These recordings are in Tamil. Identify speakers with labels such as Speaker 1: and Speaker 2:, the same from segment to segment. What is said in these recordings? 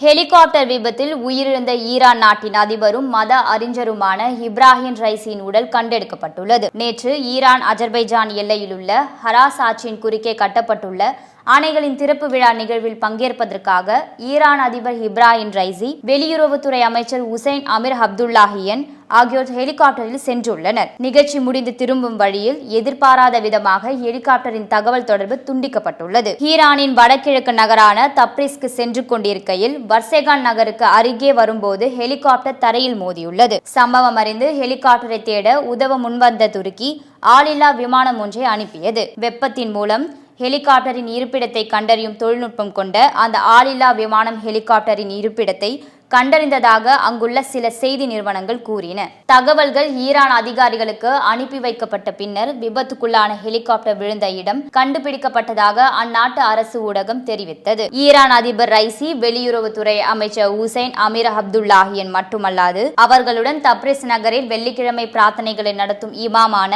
Speaker 1: ஹெலிகாப்டர் விபத்தில் உயிரிழந்த ஈரான் நாட்டின் அதிபரும் மத அறிஞருமான இப்ராஹிம் ரைசியின் உடல் கண்டெடுக்கப்பட்டுள்ளது. நேற்று ஈரான் அஜர்பைஜான் எல்லையிலுள்ள ஹராஸ் ஆற்றின் குறுக்கே கட்டப்பட்டுள்ள அணைகளின் திறப்பு விழா நிகழ்வில் பங்கேற்பதற்காக ஈரான் அதிபர் இப்ராஹிம் ரைசி வெளியுறவுத்துறை அமைச்சர் உசைன் அமீர் அப்துல்லாஹியன் ஆகியோர் ஹெலிகாப்டரில் சென்றுள்ளனர். நிகழ்ச்சி முடிந்து திரும்பும் வழியில் எதிர்பாராத விதமாக ஹெலிகாப்டரின் தகவல் தொடர்பு துண்டிக்கப்பட்டுள்ளது. ஈரானின் வடகிழக்கு நகரான தப்ரிஸ்க்கு சென்று கொண்டிருக்கையில் வர்சேகான் நகருக்கு அருகே வரும்போது ஹெலிகாப்டர் தரையில் மோதியுள்ளது. சம்பவம் அறிந்து ஹெலிகாப்டரை தேட உதவ முன்வந்த துருக்கி ஆளில்லா விமானம் ஒன்றை அனுப்பியது. வெப்பத்தின் மூலம் ஹெலிகாப்டரின் இருப்பிடத்தை கண்டறியும் தொழில்நுட்பம் கொண்ட அந்த ஆளில்லா விமானம் ஹெலிகாப்டரின் இருப்பிடத்தை கண்டறிந்ததாக அங்குள்ள சில செய்தி நிறுவனங்கள் கூறின. தகவல்கள் ஈரான் அதிகாரிகளுக்கு அனுப்பி வைக்கப்பட்ட பின்னர் விபத்துக்குள்ளான ஹெலிகாப்டர் விழுந்த இடம் கண்டுபிடிக்கப்பட்டதாக அந்நாட்டு அரசு ஊடகம் தெரிவித்தது. ஈரான் அதிபர் ரைசி வெளியுறவுத்துறை அமைச்சர் உசைன் அமீர் அப்துல்லாஹியன் மட்டுமல்லாது அவர்களுடன் தப்ரிஸ் நகரில் வெள்ளிக்கிழமை பிரார்த்தனைகளை நடத்தும் இமாமான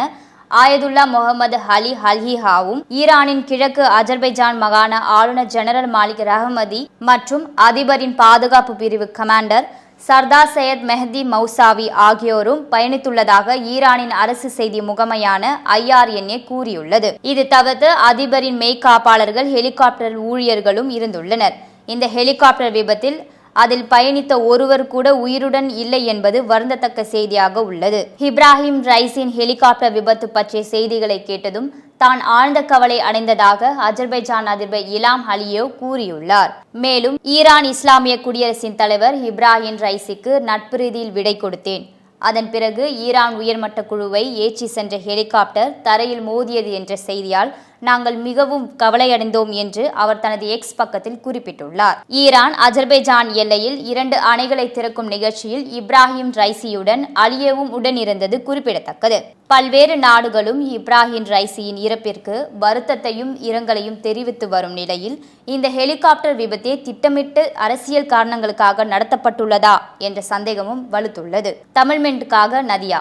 Speaker 1: ஆயதுல்லா முகமது அலி ஹல்ஹிஹாவும் ஈரானின் கிழக்கு அஜர்பைஜான் மாகாண ஆளுநர் ஜெனரல் மாலிக் ரஹமதி மற்றும் அதிபரின் பாதுகாப்பு பிரிவு commander Sardar Sayed Mehdi Mousavi ஆகியோரும் பயணித்துள்ளதாக ஈரானின் அரசு செய்தி முகமையான ஐஆர்என்ஏ கூறியுள்ளது. இது தவிர்த்து அதிபரின் மெய்காப்பாளர்கள் ஹெலிகாப்டர் ஊழியர்களும் இருந்துள்ளனர். இந்த ஹெலிகாப்டர் விபத்தில் அதில் பயணித்த ஒருவர் கூட உயிருடன் இல்லை என்பது வருந்தத்தக்க செய்தியாக உள்ளது. இப்ராஹிம் ரைஸின் ஹெலிகாப்டர் விபத்து பற்றிய செய்திகளை கேட்டதும் தான் ஆழ்ந்த கவலை அடைந்ததாக அஜர்பைஜான் அதிபர் இலாம் அலியோ கூறியுள்ளார். மேலும் ஈரான் இஸ்லாமிய குடியரசின் தலைவர் இப்ராஹிம் ரைஸிக்கு நட்பு ரீதியில் விடை கொடுத்தேன். அதன் பிறகு ஈரான் உயர்மட்ட குழுவை ஏற்றி சென்ற ஹெலிகாப்டர் தரையில் மோதியது என்ற செய்தியால் நாங்கள் மிகவும் கவலையடைந்தோம் என்று அவர் தனது எக்ஸ் பக்கத்தில் குறிப்பிட்டுள்ளார். ஈரான் அஜர்பைஜான் எல்லையில் இரண்டு அணைகளை திறக்கும் நிகழ்ச்சியில் இப்ராஹிம் ரைசியுடன் அலியவும் உடனிருந்தது குறிப்பிடத்தக்கது. பல்வேறு நாடுகளும் இப்ராஹிம் ரைசியின் இறப்பிற்கு வருத்தத்தையும் இரங்கலையும் தெரிவித்து வரும் நிலையில் இந்த ஹெலிகாப்டர் விபத்தே திட்டமிட்டு அரசியல் காரணங்களுக்காக நடத்தப்பட்டுள்ளதா என்ற சந்தேகமும் வலுத்துள்ளது. தமிழ்மெண்ட்டுக்காக நதியா?